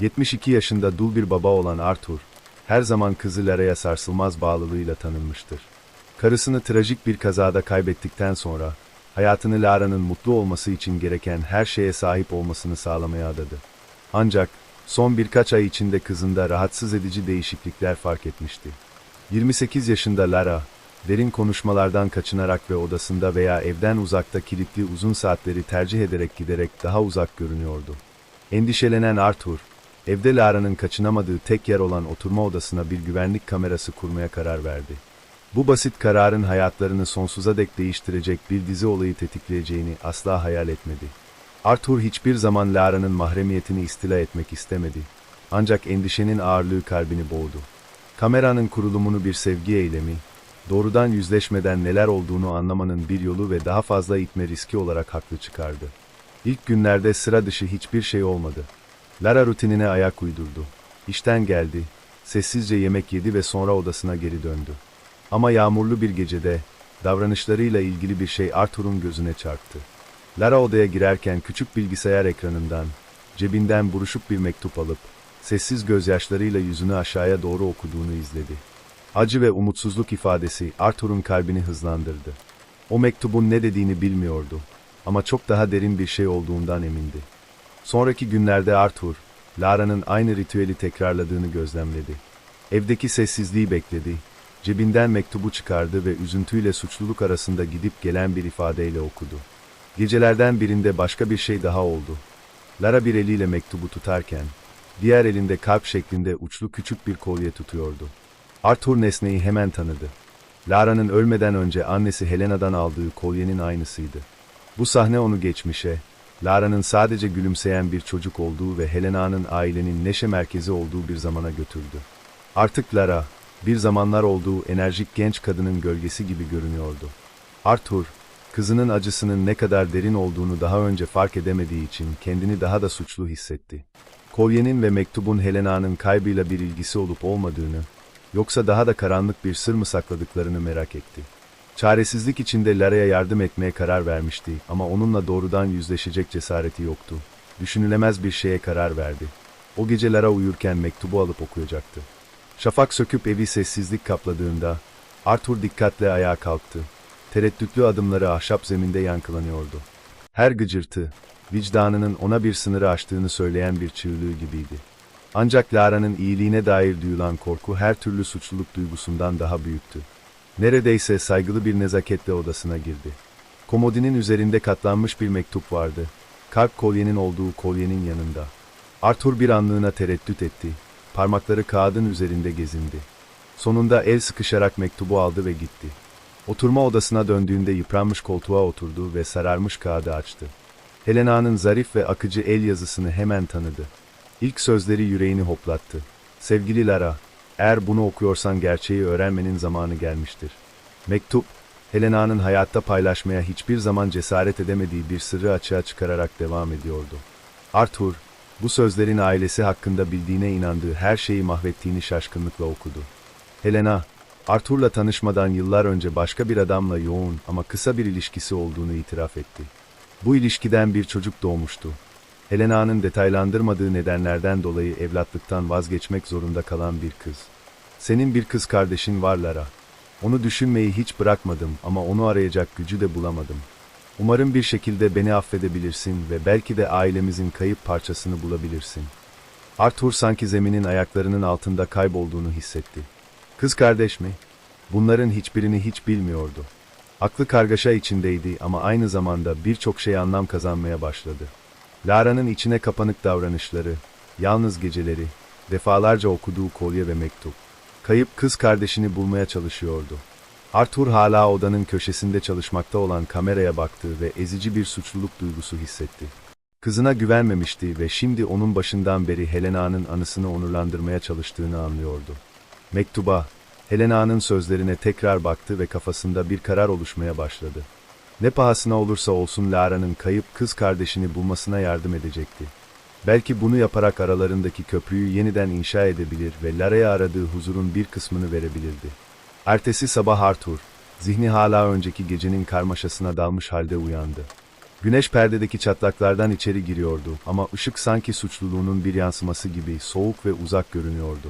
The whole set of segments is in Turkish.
72 yaşında dul bir baba olan Arthur, her zaman kızı Lara'ya sarsılmaz bağlılığıyla tanınmıştır. Karısını trajik bir kazada kaybettikten sonra, hayatını Lara'nın mutlu olması için gereken her şeye sahip olmasını sağlamaya adadı. Ancak, son birkaç ay içinde kızında rahatsız edici değişiklikler fark etmişti. 28 yaşında Lara, derin konuşmalardan kaçınarak ve odasında veya evden uzakta kilitli uzun saatleri tercih ederek giderek daha uzak görünüyordu. Endişelenen Arthur, evde Lara'nın kaçınamadığı tek yer olan oturma odasına bir güvenlik kamerası kurmaya karar verdi. Bu basit kararın hayatlarını sonsuza dek değiştirecek bir dizi olayı tetikleyeceğini asla hayal etmedi. Arthur hiçbir zaman Lara'nın mahremiyetini istila etmek istemedi. Ancak endişenin ağırlığı kalbini boğdu. Kameranın kurulumunu bir sevgi eylemi, doğrudan yüzleşmeden neler olduğunu anlamanın bir yolu ve daha fazla itme riski olarak haklı çıkardı. İlk günlerde sıra dışı hiçbir şey olmadı. Lara rutinine ayak uydurdu. İşten geldi, sessizce yemek yedi ve sonra odasına geri döndü. Ama yağmurlu bir gecede, davranışlarıyla ilgili bir şey Arthur'un gözüne çarptı. Lara odaya girerken küçük bilgisayar ekranından, cebinden buruşuk bir mektup alıp, sessiz gözyaşlarıyla yüzünü aşağıya doğru okuduğunu izledi. Acı ve umutsuzluk ifadesi Arthur'un kalbini hızlandırdı. O mektubun ne dediğini bilmiyordu ama çok daha derin bir şey olduğundan emindi. Sonraki günlerde Arthur, Lara'nın aynı ritüeli tekrarladığını gözlemledi. Evdeki sessizliği bekledi, cebinden mektubu çıkardı ve üzüntüyle suçluluk arasında gidip gelen bir ifadeyle okudu. Gecelerden birinde başka bir şey daha oldu. Lara bir eliyle mektubu tutarken, diğer elinde kalp şeklinde uçlu küçük bir kolye tutuyordu. Arthur nesneyi hemen tanıdı. Lara'nın ölmeden önce annesi Helena'dan aldığı kolyenin aynısıydı. Bu sahne onu geçmişe, Lara'nın sadece gülümseyen bir çocuk olduğu ve Helena'nın ailenin neşe merkezi olduğu bir zamana götürdü. Artık Lara, bir zamanlar olduğu enerjik genç kadının gölgesi gibi görünüyordu. Arthur, kızının acısının ne kadar derin olduğunu daha önce fark edemediği için kendini daha da suçlu hissetti. Kolyenin ve mektubun Helena'nın kaybıyla bir ilgisi olup olmadığını, yoksa daha da karanlık bir sır mı sakladıklarını merak etti. Çaresizlik içinde Lara'ya yardım etmeye karar vermişti ama onunla doğrudan yüzleşecek cesareti yoktu. Düşünülemez bir şeye karar verdi. O gece Lara uyurken mektubu alıp okuyacaktı. Şafak söküp evi sessizlik kapladığında, Arthur dikkatle ayağa kalktı. Tereddütlü adımları ahşap zeminde yankılanıyordu. Her gıcırtı, vicdanının ona bir sınırı aştığını söyleyen bir çığlığı gibiydi. Ancak Lara'nın iyiliğine dair duyulan korku her türlü suçluluk duygusundan daha büyüktü. Neredeyse saygılı bir nezaketle odasına girdi. Komodinin üzerinde katlanmış bir mektup vardı. Kalp kolyenin olduğu kolyenin yanında. Arthur bir anlığına tereddüt etti. Parmakları kağıdın üzerinde gezindi. Sonunda el sıkışarak mektubu aldı ve gitti. Oturma odasına döndüğünde yıpranmış koltuğa oturdu ve sararmış kağıdı açtı. Helena'nın zarif ve akıcı el yazısını hemen tanıdı. İlk sözleri yüreğini hoplattı. Sevgili Lara, eğer bunu okuyorsan gerçeği öğrenmenin zamanı gelmiştir. Mektup, Helena'nın hayatta paylaşmaya hiçbir zaman cesaret edemediği bir sırrı açığa çıkararak devam ediyordu. Arthur, bu sözlerin ailesi hakkında bildiğine inandığı her şeyi mahvettiğini şaşkınlıkla okudu. Helena, Arthur'la tanışmadan yıllar önce başka bir adamla yoğun ama kısa bir ilişkisi olduğunu itiraf etti. Bu ilişkiden bir çocuk doğmuştu. Helena'nın detaylandırmadığı nedenlerden dolayı evlatlıktan vazgeçmek zorunda kalan bir kız. Senin bir kız kardeşin var Lara. Onu düşünmeyi hiç bırakmadım ama onu arayacak gücü de bulamadım. Umarım bir şekilde beni affedebilirsin ve belki de ailemizin kayıp parçasını bulabilirsin. Arthur sanki zeminin ayaklarının altında kaybolduğunu hissetti. Kız kardeş mi? Bunların hiçbirini hiç bilmiyordu. Aklı kargaşa içindeydi ama aynı zamanda birçok şey anlam kazanmaya başladı. Lara'nın içine kapanık davranışları, yalnız geceleri, defalarca okuduğu kolye ve mektup. Kayıp kız kardeşini bulmaya çalışıyordu. Arthur hala odanın köşesinde çalışmakta olan kameraya baktı ve ezici bir suçluluk duygusu hissetti. Kızına güvenmemişti ve şimdi onun başından beri Helena'nın anısını onurlandırmaya çalıştığını anlıyordu. Mektuba, Helena'nın sözlerine tekrar baktı ve kafasında bir karar oluşmaya başladı. Ne pahasına olursa olsun Lara'nın kayıp kız kardeşini bulmasına yardım edecekti. Belki bunu yaparak aralarındaki köprüyü yeniden inşa edebilir ve Lara'ya aradığı huzurun bir kısmını verebilirdi. Ertesi sabah Arthur, zihni hala önceki gecenin karmaşasına dalmış halde uyandı. Güneş perdedeki çatlaklardan içeri giriyordu ama ışık sanki suçluluğunun bir yansıması gibi soğuk ve uzak görünüyordu.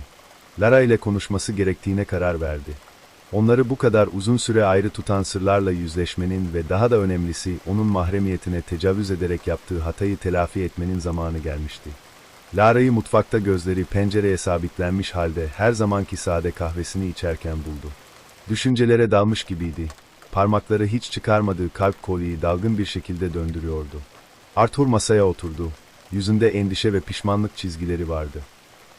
Lara ile konuşması gerektiğine karar verdi. Onları bu kadar uzun süre ayrı tutan sırlarla yüzleşmenin ve daha da önemlisi onun mahremiyetine tecavüz ederek yaptığı hatayı telafi etmenin zamanı gelmişti. Lara'yı mutfakta gözleri pencereye sabitlenmiş halde her zamanki sade kahvesini içerken buldu. Düşüncelere dalmış gibiydi. Parmakları hiç çıkarmadığı kalp kolyeyi dalgın bir şekilde döndürüyordu. Arthur masaya oturdu. Yüzünde endişe ve pişmanlık çizgileri vardı.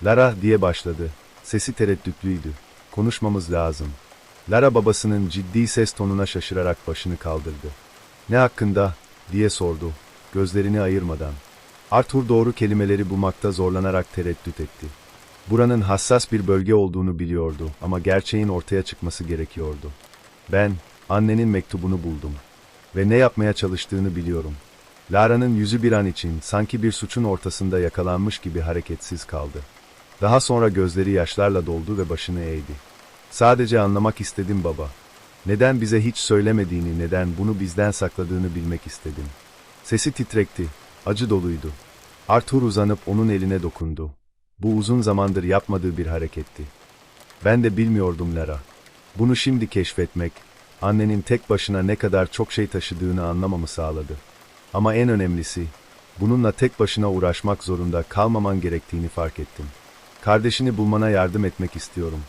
Lara diye başladı. Sesi tereddütlüydü. Konuşmamız lazım. Lara babasının ciddi ses tonuna şaşırarak başını kaldırdı. Ne hakkında? diye sordu. Gözlerini ayırmadan. Arthur doğru kelimeleri bulmakta zorlanarak tereddüt etti. Buranın hassas bir bölge olduğunu biliyordu ama gerçeğin ortaya çıkması gerekiyordu. Ben, annenin mektubunu buldum. Ve ne yapmaya çalıştığını biliyorum. Lara'nın yüzü bir an için sanki bir suçun ortasında yakalanmış gibi hareketsiz kaldı. Daha sonra gözleri yaşlarla doldu ve başını eğdi. Sadece anlamak istedim baba. Neden bize hiç söylemediğini, neden bunu bizden sakladığını bilmek istedim. Sesi titrekti, acı doluydu. Arthur uzanıp onun eline dokundu. Bu uzun zamandır yapmadığı bir hareketti. Ben de bilmiyordum Lara. Bunu şimdi keşfetmek, annenin tek başına ne kadar çok şey taşıdığını anlamamı sağladı. Ama en önemlisi, bununla tek başına uğraşmak zorunda kalmaman gerektiğini fark ettim. Kardeşini bulmana yardım etmek istiyorum.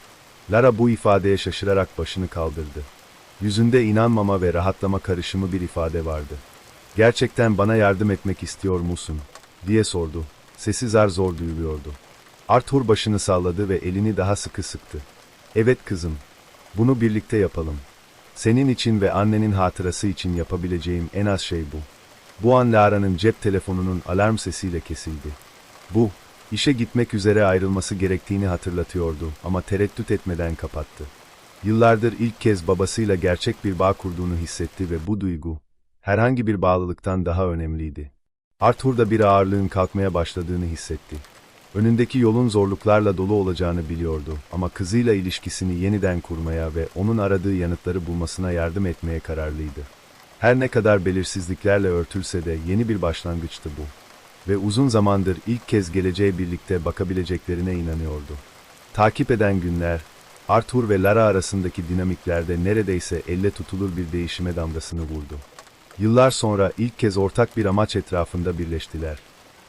Lara bu ifadeye şaşırarak başını kaldırdı. Yüzünde inanmama ve rahatlama karışımı bir ifade vardı. Gerçekten bana yardım etmek istiyor musun? diye sordu. Sesi zar zor duyuluyordu. Arthur başını salladı ve elini daha sıkı sıktı. Evet kızım. Bunu birlikte yapalım. Senin için ve annenin hatırası için yapabileceğim en az şey bu. Bu an Lara'nın cep telefonunun alarm sesiyle kesildi. Bu, işe gitmek üzere ayrılması gerektiğini hatırlatıyordu ama tereddüt etmeden kapattı. Yıllardır ilk kez babasıyla gerçek bir bağ kurduğunu hissetti ve bu duygu, herhangi bir bağlılıktan daha önemliydi. Arthur da bir ağırlığın kalkmaya başladığını hissetti. Önündeki yolun zorluklarla dolu olacağını biliyordu ama kızıyla ilişkisini yeniden kurmaya ve onun aradığı yanıtları bulmasına yardım etmeye kararlıydı. Her ne kadar belirsizliklerle örtülse de yeni bir başlangıçtı bu. Ve uzun zamandır ilk kez geleceğe birlikte bakabileceklerine inanıyordu. Takip eden günler, Arthur ve Lara arasındaki dinamiklerde neredeyse elle tutulur bir değişime damgasını vurdu. Yıllar sonra ilk kez ortak bir amaç etrafında birleştiler.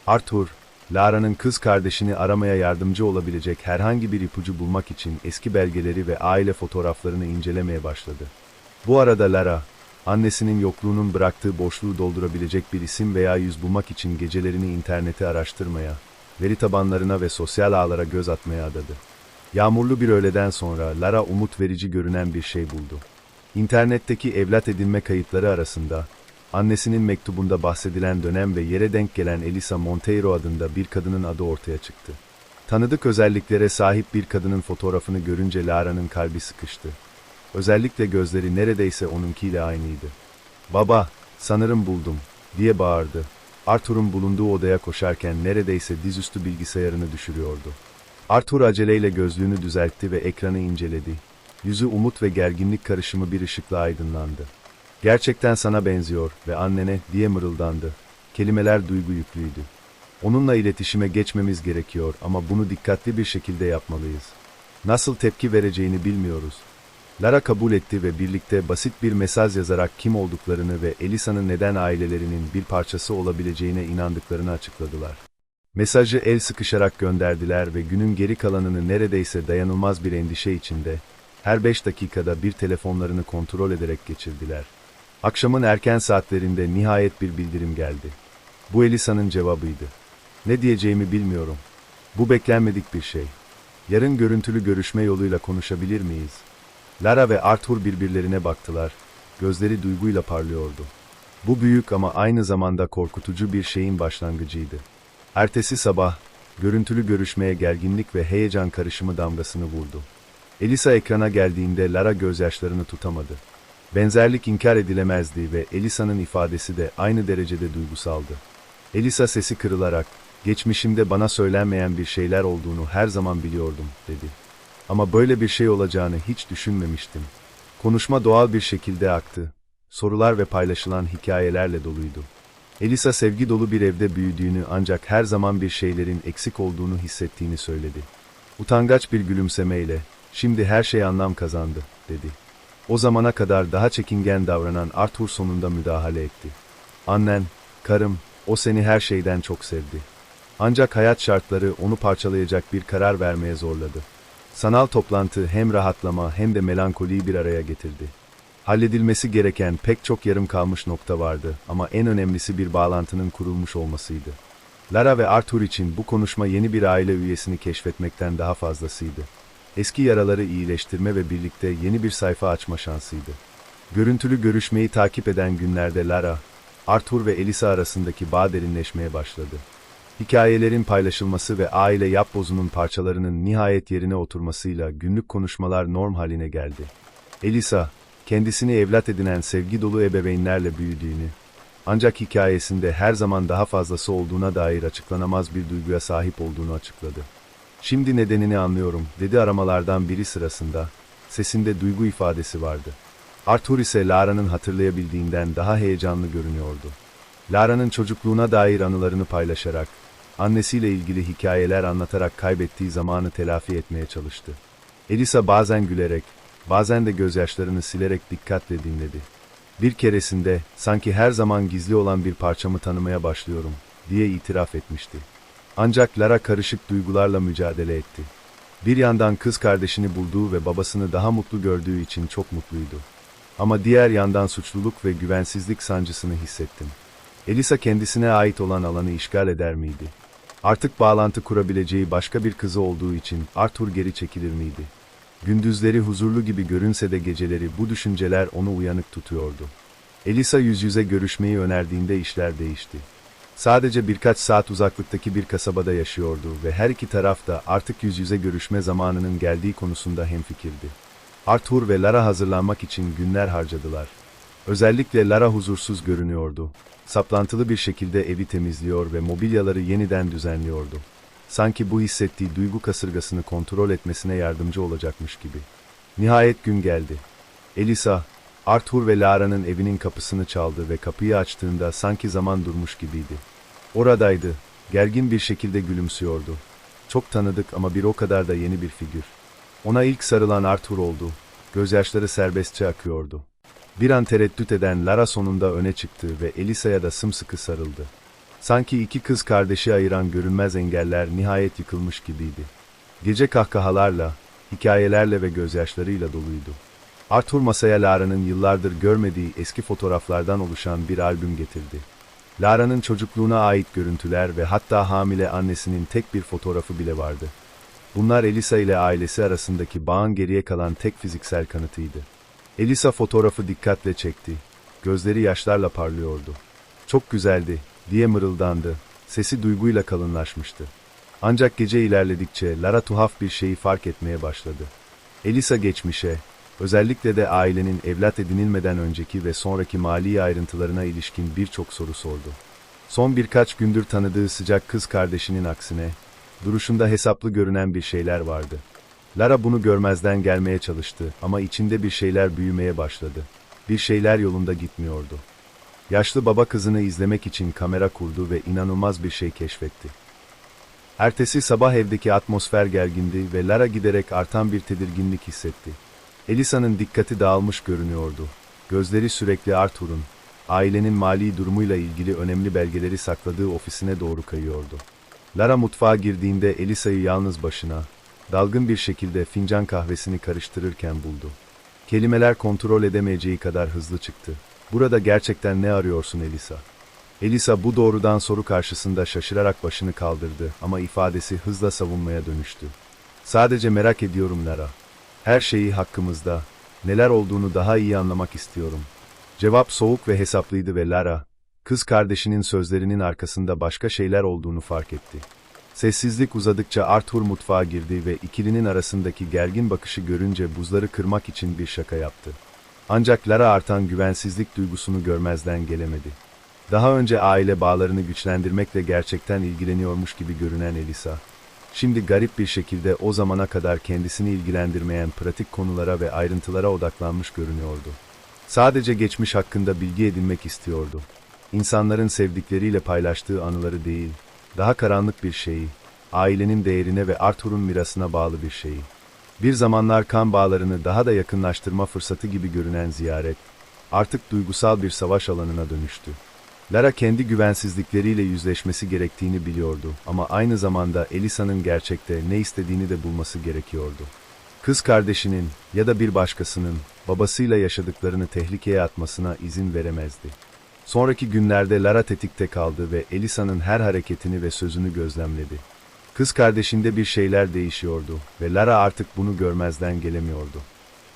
Arthur, Lara'nın kız kardeşini aramaya yardımcı olabilecek herhangi bir ipucu bulmak için eski belgeleri ve aile fotoğraflarını incelemeye başladı. Bu arada Lara, annesinin yokluğunun bıraktığı boşluğu doldurabilecek bir isim veya yüz bulmak için gecelerini interneti araştırmaya, veri tabanlarına ve sosyal ağlara göz atmaya adadı. Yağmurlu bir öğleden sonra Lara umut verici görünen bir şey buldu. İnternetteki evlat edinme kayıtları arasında, annesinin mektubunda bahsedilen dönem ve yere denk gelen Elisa Monteiro adında bir kadının adı ortaya çıktı. Tanıdık özelliklere sahip bir kadının fotoğrafını görünce Lara'nın kalbi sıkıştı. Özellikle gözleri neredeyse onunkiyle aynıydı. Baba, sanırım buldum, diye bağırdı. Arthur'un bulunduğu odaya koşarken neredeyse dizüstü bilgisayarını düşürüyordu. Arthur aceleyle gözlüğünü düzeltti ve ekranı inceledi. Yüzü umut ve gerginlik karışımı bir ışıkla aydınlandı. Gerçekten sana benziyor ve annene diye mırıldandı. Kelimeler duygu yüklüydü. Onunla iletişime geçmemiz gerekiyor ama bunu dikkatli bir şekilde yapmalıyız. Nasıl tepki vereceğini bilmiyoruz. Lara kabul etti ve birlikte basit bir mesaj yazarak kim olduklarını ve Elisa'nın neden ailelerinin bir parçası olabileceğine inandıklarını açıkladılar. Mesajı el sıkışarak gönderdiler ve günün geri kalanını neredeyse dayanılmaz bir endişe içinde, her beş dakikada bir telefonlarını kontrol ederek geçirdiler. Akşamın erken saatlerinde nihayet bir bildirim geldi. Bu Elisa'nın cevabıydı. Ne diyeceğimi bilmiyorum. Bu beklenmedik bir şey. Yarın görüntülü görüşme yoluyla konuşabilir miyiz? Lara ve Arthur birbirlerine baktılar. Gözleri duyguyla parlıyordu. Bu büyük ama aynı zamanda korkutucu bir şeyin başlangıcıydı. Ertesi sabah, görüntülü görüşmeye gerginlik ve heyecan karışımı damgasını vurdu. Elisa ekrana geldiğinde Lara gözyaşlarını tutamadı. Benzerlik inkar edilemezdi ve Elisa'nın ifadesi de aynı derecede duygusaldı. Elisa sesi kırılarak, geçmişimde bana söylenmeyen bir şeyler olduğunu her zaman biliyordum, dedi. Ama böyle bir şey olacağını hiç düşünmemiştim. Konuşma doğal bir şekilde aktı. Sorular ve paylaşılan hikayelerle doluydu. Elisa sevgi dolu bir evde büyüdüğünü ancak her zaman bir şeylerin eksik olduğunu hissettiğini söyledi. Utangaç bir gülümsemeyle, şimdi her şey anlam kazandı, dedi. O zamana kadar daha çekingen davranan Arthur sonunda müdahale etti. Annen, karım, o seni her şeyden çok sevdi. Ancak hayat şartları onu parçalayacak bir karar vermeye zorladı. Sanal toplantı hem rahatlama hem de melankoliyi bir araya getirdi. Halledilmesi gereken pek çok yarım kalmış nokta vardı ama en önemlisi bir bağlantının kurulmuş olmasıydı. Lara ve Arthur için bu konuşma yeni bir aile üyesini keşfetmekten daha fazlasıydı. Eski yaraları iyileştirme ve birlikte yeni bir sayfa açma şansıydı. Görüntülü görüşmeyi takip eden günlerde Lara, Arthur ve Elisa arasındaki bağ derinleşmeye başladı. Hikayelerin paylaşılması ve aile yapbozunun parçalarının nihayet yerine oturmasıyla günlük konuşmalar norm haline geldi. Elisa, kendisini evlat edinen sevgi dolu ebeveynlerle büyüdüğünü, ancak hikayesinde her zaman daha fazlası olduğuna dair açıklanamaz bir duyguya sahip olduğunu açıkladı. Şimdi nedenini anlıyorum, dedi aramalardan biri sırasında. Sesinde duygu ifadesi vardı. Arthur ise Lara'nın hatırlayabildiğinden daha heyecanlı görünüyordu. Lara'nın çocukluğuna dair anılarını paylaşarak, annesiyle ilgili hikayeler anlatarak kaybettiği zamanı telafi etmeye çalıştı. Elisa bazen gülerek, bazen de gözyaşlarını silerek dikkatle dinledi. Bir keresinde, sanki her zaman gizli olan bir parçamı tanımaya başlıyorum, diye itiraf etmişti. Ancak Lara karışık duygularla mücadele etti. Bir yandan kız kardeşini bulduğu ve babasını daha mutlu gördüğü için çok mutluydu. Ama diğer yandan suçluluk ve güvensizlik sancısını hissettim. Elisa kendisine ait olan alanı işgal eder miydi? Artık bağlantı kurabileceği başka bir kızı olduğu için Arthur geri çekilir miydi? Gündüzleri huzurlu gibi görünse de geceleri bu düşünceler onu uyanık tutuyordu. Elisa yüz yüze görüşmeyi önerdiğinde işler değişti. Sadece birkaç saat uzaklıktaki bir kasabada yaşıyordu ve her iki taraf da artık yüz yüze görüşme zamanının geldiği konusunda hemfikirdi. Arthur ve Lara hazırlanmak için günler harcadılar. Özellikle Lara huzursuz görünüyordu. Saplantılı bir şekilde evi temizliyor ve mobilyaları yeniden düzenliyordu. Sanki bu hissettiği duygu kasırgasını kontrol etmesine yardımcı olacakmış gibi. Nihayet gün geldi. Elisa, Arthur ve Lara'nın evinin kapısını çaldı ve kapıyı açtığında sanki zaman durmuş gibiydi. Oradaydı, gergin bir şekilde gülümsüyordu. Çok tanıdık ama bir o kadar da yeni bir figür. Ona ilk sarılan Arthur oldu. Gözyaşları serbestçe akıyordu. Bir an tereddüt eden Lara sonunda öne çıktı ve Elisa'ya da sımsıkı sarıldı. Sanki iki kız kardeşi ayıran görünmez engeller nihayet yıkılmış gibiydi. Gece kahkahalarla, hikayelerle ve gözyaşlarıyla doluydu. Arthur masaya Lara'nın yıllardır görmediği eski fotoğraflardan oluşan bir albüm getirdi. Lara'nın çocukluğuna ait görüntüler ve hatta hamile annesinin tek bir fotoğrafı bile vardı. Bunlar Elisa ile ailesi arasındaki bağın geriye kalan tek fiziksel kanıtıydı. Elisa fotoğrafı dikkatle çekti. Gözleri yaşlarla parlıyordu. Çok güzeldi, diye mırıldandı. Sesi duyguyla kalınlaşmıştı. Ancak gece ilerledikçe Lara tuhaf bir şeyi fark etmeye başladı. Elisa geçmişe, özellikle de ailenin evlat edinilmeden önceki ve sonraki mali ayrıntılarına ilişkin birçok soru sordu. Son birkaç gündür tanıdığı sıcak kız kardeşinin aksine, duruşunda hesaplı görünen bir şeyler vardı. Lara bunu görmezden gelmeye çalıştı ama içinde bir şeyler büyümeye başladı. Bir şeyler yolunda gitmiyordu. Yaşlı baba kızını izlemek için kamera kurdu ve inanılmaz bir şey keşfetti. Ertesi sabah evdeki atmosfer gergindi ve Lara giderek artan bir tedirginlik hissetti. Elisa'nın dikkati dağılmış görünüyordu. Gözleri sürekli Arthur'un, ailenin mali durumuyla ilgili önemli belgeleri sakladığı ofisine doğru kayıyordu. Lara mutfağa girdiğinde Elisa'yı yalnız başına, dalgın bir şekilde fincan kahvesini karıştırırken buldu. Kelimeler kontrol edemeyeceği kadar hızlı çıktı. Burada gerçekten ne arıyorsun Elisa? Elisa bu doğrudan soru karşısında şaşırarak başını kaldırdı ama ifadesi hızla savunmaya dönüştü. Sadece merak ediyorum Lara. Her şeyi hakkımızda, neler olduğunu daha iyi anlamak istiyorum. Cevap soğuk ve hesaplıydı ve Lara, kız kardeşinin sözlerinin arkasında başka şeyler olduğunu fark etti. Sessizlik uzadıkça Arthur mutfağa girdi ve ikilinin arasındaki gergin bakışı görünce buzları kırmak için bir şaka yaptı. Ancak Lara artan güvensizlik duygusunu görmezden gelemedi. Daha önce aile bağlarını güçlendirmekle gerçekten ilgileniyormuş gibi görünen Elisa, şimdi garip bir şekilde o zamana kadar kendisini ilgilendirmeyen pratik konulara ve ayrıntılara odaklanmış görünüyordu. Sadece geçmiş hakkında bilgi edinmek istiyordu. insanların sevdikleriyle paylaştığı anıları değil, daha karanlık bir şeyi, ailenin değerine ve Arthur'un mirasına bağlı bir şeyi. Bir zamanlar kan bağlarını daha da yakınlaştırma fırsatı gibi görünen ziyaret, artık duygusal bir savaş alanına dönüştü. Lara kendi güvensizlikleriyle yüzleşmesi gerektiğini biliyordu ama aynı zamanda Elisa'nın gerçekte ne istediğini de bulması gerekiyordu. Kız kardeşinin ya da bir başkasının babasıyla yaşadıklarını tehlikeye atmasına izin veremezdi. Sonraki günlerde Lara tetikte kaldı ve Elisa'nın her hareketini ve sözünü gözlemledi. Kız kardeşinde bir şeyler değişiyordu ve Lara artık bunu görmezden gelemiyordu.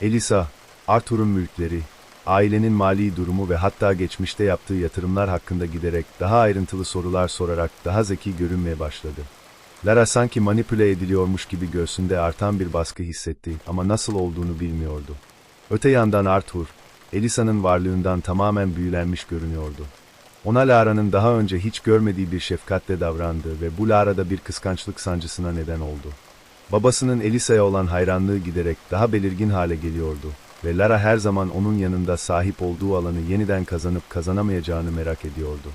Elisa, Arthur'un mülkleri, ailenin mali durumu ve hatta geçmişte yaptığı yatırımlar hakkında giderek daha ayrıntılı sorular sorarak daha zeki görünmeye başladı. Lara sanki manipüle ediliyormuş gibi göğsünde artan bir baskı hissetti ama nasıl olduğunu bilmiyordu. Öte yandan Arthur, Elisa'nın varlığından tamamen büyülenmiş görünüyordu. Ona Lara'nın daha önce hiç görmediği bir şefkatle davrandı ve bu Lara'da bir kıskançlık sancısına neden oldu. Babasının Elisa'ya olan hayranlığı giderek daha belirgin hale geliyordu ve Lara her zaman onun yanında sahip olduğu alanı yeniden kazanıp kazanamayacağını merak ediyordu.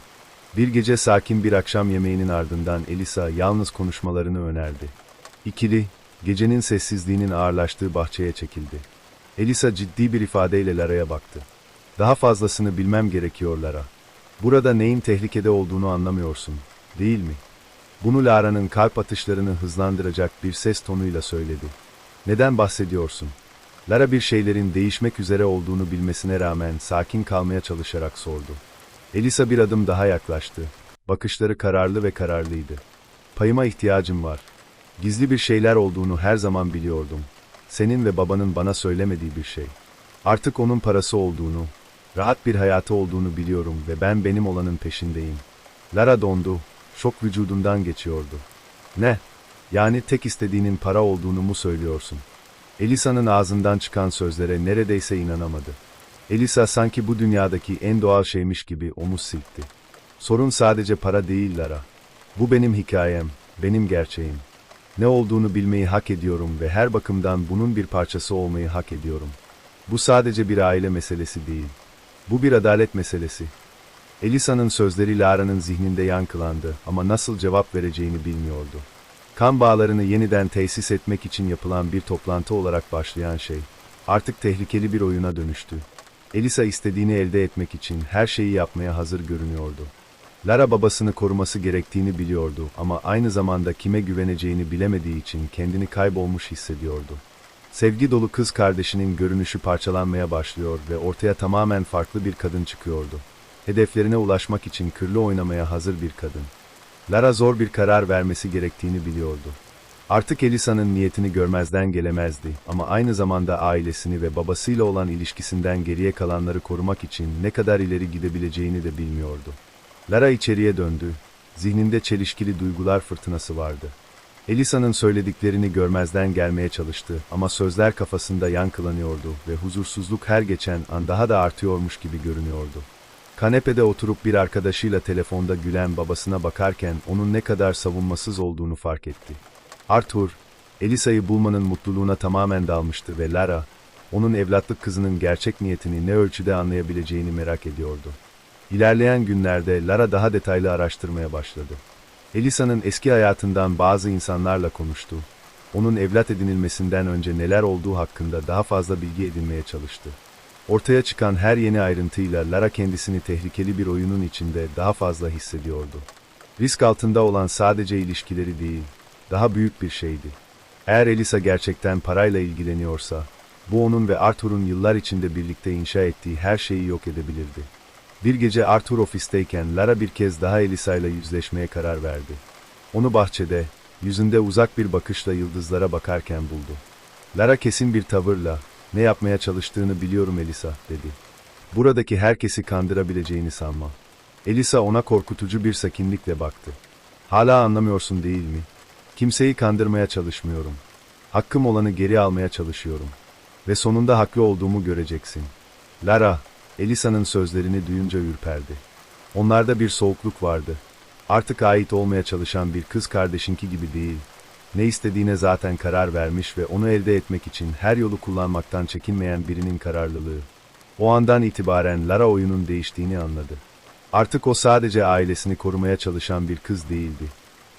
Bir gece sakin bir akşam yemeğinin ardından Elisa yalnız konuşmalarını önerdi. İkili, gecenin sessizliğinin ağırlaştığı bahçeye çekildi. Elisa ciddi bir ifadeyle Lara'ya baktı. Daha fazlasını bilmem gerekiyor Lara. Burada neyin tehlikede olduğunu anlamıyorsun, değil mi? Bunu Lara'nın kalp atışlarını hızlandıracak bir ses tonuyla söyledi. Neden bahsediyorsun? Lara bir şeylerin değişmek üzere olduğunu bilmesine rağmen sakin kalmaya çalışarak sordu. Elisa bir adım daha yaklaştı. Bakışları kararlı ve kararlıydı. Payıma ihtiyacım var. Gizli bir şeyler olduğunu her zaman biliyordum. Senin ve babanın bana söylemediği bir şey. Artık onun parası olduğunu, rahat bir hayatı olduğunu biliyorum ve ben benim olanın peşindeyim. Lara dondu, şok vücudundan geçiyordu. Ne? Yani tek istediğinin para olduğunu mu söylüyorsun? Elisa'nın ağzından çıkan sözlere neredeyse inanamadı. Elisa sanki bu dünyadaki en doğal şeymiş gibi omuz silkti. Sorun sadece para değil Lara. Bu benim hikayem, benim gerçeğim. Ne olduğunu bilmeyi hak ediyorum ve her bakımdan bunun bir parçası olmayı hak ediyorum. Bu sadece bir aile meselesi değil. Bu bir adalet meselesi. Elisa'nın sözleri Lara'nın zihninde yankılandı ama nasıl cevap vereceğini bilmiyordu. Kan bağlarını yeniden tesis etmek için yapılan bir toplantı olarak başlayan şey, artık tehlikeli bir oyuna dönüştü. Elisa istediğini elde etmek için her şeyi yapmaya hazır görünüyordu. Lara babasını koruması gerektiğini biliyordu ama aynı zamanda kime güveneceğini bilemediği için kendini kaybolmuş hissediyordu. Sevgi dolu kız kardeşinin görünüşü parçalanmaya başlıyor ve ortaya tamamen farklı bir kadın çıkıyordu. Hedeflerine ulaşmak için kırlı oynamaya hazır bir kadın. Lara zor bir karar vermesi gerektiğini biliyordu. Artık Elisa'nın niyetini görmezden gelemezdi ama aynı zamanda ailesini ve babasıyla olan ilişkisinden geriye kalanları korumak için ne kadar ileri gidebileceğini de bilmiyordu. Lara içeriye döndü. Zihninde çelişkili duygular fırtınası vardı. Elisa'nın söylediklerini görmezden gelmeye çalıştı ama sözler kafasında yankılanıyordu ve huzursuzluk her geçen an daha da artıyormuş gibi görünüyordu. Kanepede oturup bir arkadaşıyla telefonda gülen babasına bakarken onun ne kadar savunmasız olduğunu fark etti. Arthur, Elisa'yı bulmanın mutluluğuna tamamen dalmıştı ve Lara, onun evlatlık kızının gerçek niyetini ne ölçüde anlayabileceğini merak ediyordu. İlerleyen günlerde Lara daha detaylı araştırmaya başladı. Elisa'nın eski hayatından bazı insanlarla konuştu. Onun evlat edinilmesinden önce neler olduğu hakkında daha fazla bilgi edinmeye çalıştı. Ortaya çıkan her yeni ayrıntıyla Lara kendisini tehlikeli bir oyunun içinde daha fazla hissediyordu. Risk altında olan sadece ilişkileri değil, daha büyük bir şeydi. Eğer Elisa gerçekten parayla ilgileniyorsa, bu onun ve Arthur'un yıllar içinde birlikte inşa ettiği her şeyi yok edebilirdi. Bir gece Arthur ofisteyken Lara bir kez daha Elisa ile yüzleşmeye karar verdi. Onu bahçede, yüzünde uzak bir bakışla yıldızlara bakarken buldu. Lara kesin bir tavırla, ne yapmaya çalıştığını biliyorum Elisa, dedi. Buradaki herkesi kandırabileceğini sanma. Elisa ona korkutucu bir sakinlikle baktı. Hala anlamıyorsun değil mi? Kimseyi kandırmaya çalışmıyorum. Hakkım olanı geri almaya çalışıyorum. Ve sonunda haklı olduğumu göreceksin. Lara, Elisa'nın sözlerini duyunca ürperdi. Onlarda bir soğukluk vardı. Artık ait olmaya çalışan bir kız kardeşinki gibi değil. Ne istediğine zaten karar vermiş ve onu elde etmek için her yolu kullanmaktan çekinmeyen birinin kararlılığı. O andan itibaren Lara oyunun değiştiğini anladı. Artık o sadece ailesini korumaya çalışan bir kız değildi.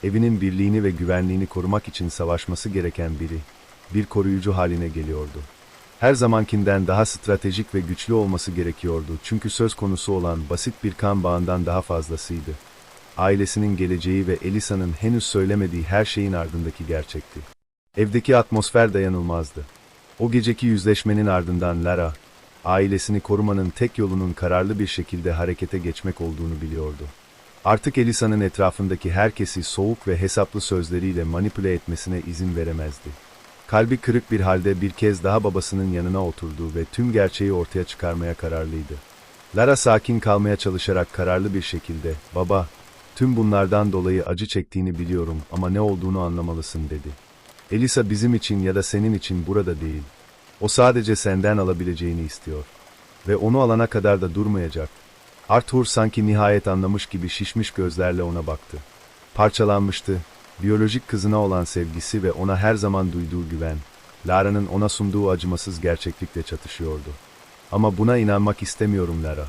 Evinin birliğini ve güvenliğini korumak için savaşması gereken biri, bir koruyucu haline geliyordu. Her zamankinden daha stratejik ve güçlü olması gerekiyordu çünkü söz konusu olan basit bir kan bağından daha fazlasıydı. Ailesinin geleceği ve Elisa'nın henüz söylemediği her şeyin ardındaki gerçekti. Evdeki atmosfer dayanılmazdı. O geceki yüzleşmenin ardından Lara, ailesini korumanın tek yolunun kararlı bir şekilde harekete geçmek olduğunu biliyordu. Artık Elisa'nın etrafındaki herkesi soğuk ve hesaplı sözleriyle manipüle etmesine izin veremezdi. Kalbi kırık bir halde bir kez daha babasının yanına oturdu ve tüm gerçeği ortaya çıkarmaya kararlıydı. Lara sakin kalmaya çalışarak kararlı bir şekilde, "Baba, tüm bunlardan dolayı acı çektiğini biliyorum ama ne olduğunu anlamalısın." dedi. Elisa bizim için ya da senin için burada değil. O sadece senden alabileceğini istiyor. Ve onu alana kadar da durmayacak. Arthur sanki nihayet anlamış gibi şişmiş gözlerle ona baktı. Parçalanmıştı. Biyolojik kızına olan sevgisi ve ona her zaman duyduğu güven, Lara'nın ona sunduğu acımasız gerçeklikle çatışıyordu. Ama buna inanmak istemiyorum Lara.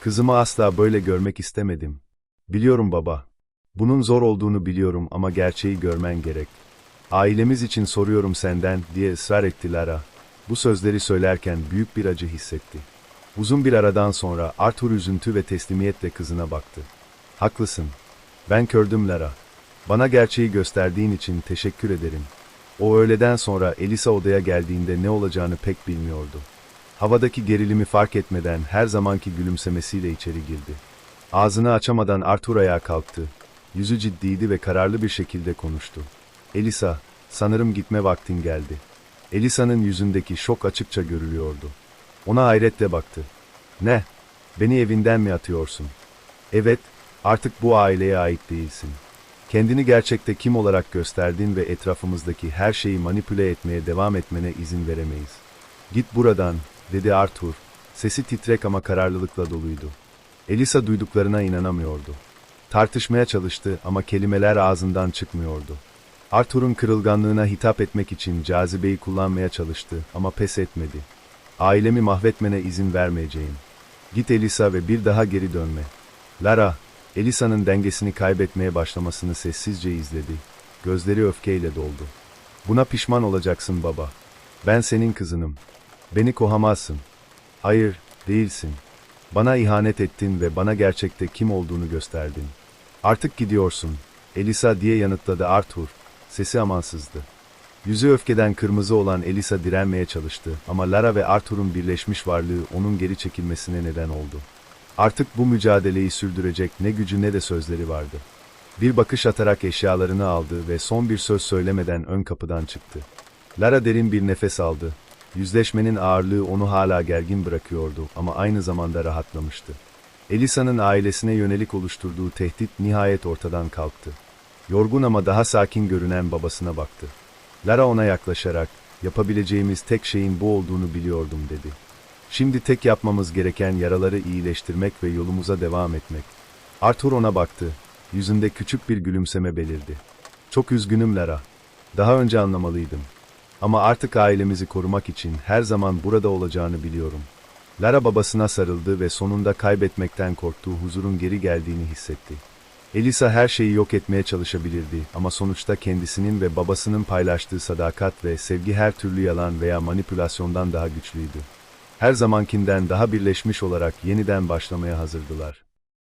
Kızımı asla böyle görmek istemedim. Biliyorum baba. Bunun zor olduğunu biliyorum ama gerçeği görmen gerek. Ailemiz için soruyorum senden diye ısrar etti Lara. Bu sözleri söylerken büyük bir acı hissetti. Uzun bir aradan sonra Arthur üzüntü ve teslimiyetle kızına baktı. Haklısın. Ben kördüm Lara. Bana gerçeği gösterdiğin için teşekkür ederim. O öğleden sonra Elisa odaya geldiğinde ne olacağını pek bilmiyordu. Havadaki gerilimi fark etmeden her zamanki gülümsemesiyle içeri girdi. Ağzını açamadan Arthur ayağa kalktı. Yüzü ciddiydi ve kararlı bir şekilde konuştu. Elisa, sanırım gitme vaktin geldi. Elisa'nın yüzündeki şok açıkça görülüyordu. Ona hayretle baktı. Ne? Beni evinden mi atıyorsun? Evet, artık bu aileye ait değilsin. Kendini gerçekte kim olarak gösterdin ve etrafımızdaki her şeyi manipüle etmeye devam etmene izin veremeyiz. Git buradan, dedi Arthur. Sesi titrek ama kararlılıkla doluydu. Elisa duyduklarına inanamıyordu. Tartışmaya çalıştı ama kelimeler ağzından çıkmıyordu. Arthur'un kırılganlığına hitap etmek için cazibeyi kullanmaya çalıştı ama pes etmedi. Ailemi mahvetmene izin vermeyeceğim. Git Elisa ve bir daha geri dönme. Lara, Elisa'nın dengesini kaybetmeye başlamasını sessizce izledi. Gözleri öfkeyle doldu. Buna pişman olacaksın baba. Ben senin kızınım. Beni kohamazsın. Hayır, değilsin. Bana ihanet ettin ve bana gerçekte kim olduğunu gösterdin. Artık gidiyorsun. Elisa diye yanıtladı Arthur. Sesi amansızdı. Yüzü öfkeden kırmızı olan Elisa direnmeye çalıştı ama Lara ve Arthur'un birleşmiş varlığı onun geri çekilmesine neden oldu. Artık bu mücadeleyi sürdürecek ne gücü ne de sözleri vardı. Bir bakış atarak eşyalarını aldı ve son bir söz söylemeden ön kapıdan çıktı. Lara derin bir nefes aldı. Yüzleşmenin ağırlığı onu hala gergin bırakıyordu ama aynı zamanda rahatlamıştı. Elisa'nın ailesine yönelik oluşturduğu tehdit nihayet ortadan kalktı. Yorgun ama daha sakin görünen babasına baktı. Lara ona yaklaşarak, yapabileceğimiz tek şeyin bu olduğunu biliyordum dedi. Şimdi tek yapmamız gereken yaraları iyileştirmek ve yolumuza devam etmek. Arthur ona baktı. Yüzünde küçük bir gülümseme belirdi. Çok üzgünüm Lara. Daha önce anlamalıydım. Ama artık ailemizi korumak için her zaman burada olacağını biliyorum. Lara babasına sarıldı ve sonunda kaybetmekten korktuğu huzurun geri geldiğini hissetti. Elisa her şeyi yok etmeye çalışabilirdi ama sonuçta kendisinin ve babasının paylaştığı sadakat ve sevgi her türlü yalan veya manipülasyondan daha güçlüydü. Her zamankinden daha birleşmiş olarak yeniden başlamaya hazırdılar.